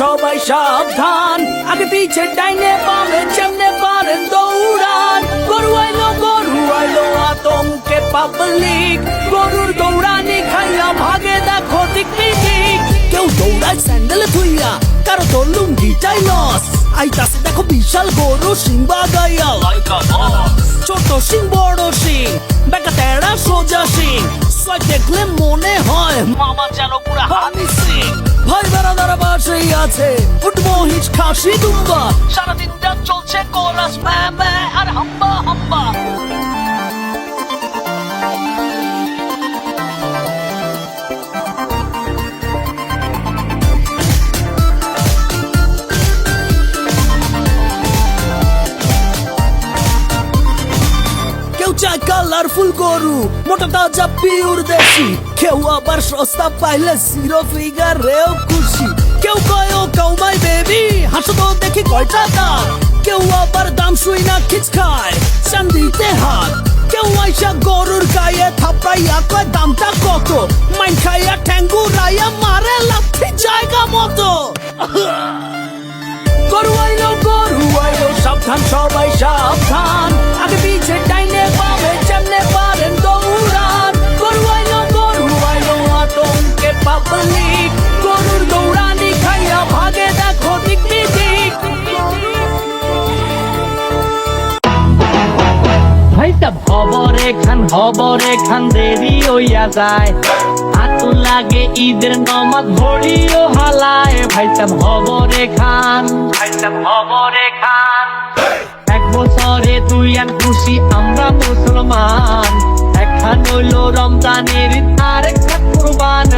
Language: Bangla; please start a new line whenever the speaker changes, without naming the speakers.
সবাই সাবধান। আগে পিছে ডাইনে বামে যেমনে পারেন দৌড়ান। গরু আইলো গরু আইলো আতঙ্কে পাবলিক গরুর দৌড়ানি খাইয়া ভাগে দেখো দিক কেউ দৌড়ায় স্যান্ডেল থুইয়া কারও তো লুঙ্গিটাই লস। আইতাছে দেখো বিশাল গরু সিং বাগাইয়া। ছোট সিং বড় সিং বেকা তেড়া সোজা সিং সয় দেখলে মনে হয় মামা যেন পুরা সিং ভাই বেড়াদার বাসেই আছে। উঠবো হিচ খাসি দুম্বা। সারাদিনটা চলছে কোরাস ম্যা কেউ চায় কালারফুল গরু মোটা তাজা পিওর দেশি। কেউ আবার সস্তা পাইলে জিরো ফিগার রেও খুশি। কেউ কয়, ও কাউমাই বেবি হাসো তো দেখি কয়টা দাম কেউ আবার দাম শুই না খিচ খায়, চান্দিতে হাত। কেউ আইসা গরুর গায়ে থাপড়াইয়া কয়, দামটা কত? মাইন খাইয়া ঠ্যাঙ্গু রাইয়া মারে লাথি জায়গা মতো। গরু আইলো গরু আইলো, সাবধান, সবাই সাবধান। আগে
খবরে খান খবরে খান দেরি হইয়া যায়। হাতু লাগে ঈদের নমাজ ভরিও হালায়। ভাইটা খবরে খান ভাইটা খবরে খান এক বছরে দুই আন খুশি, আমরা মুসলমান। একখান হইল রমজানের আরেকটা কুরবান।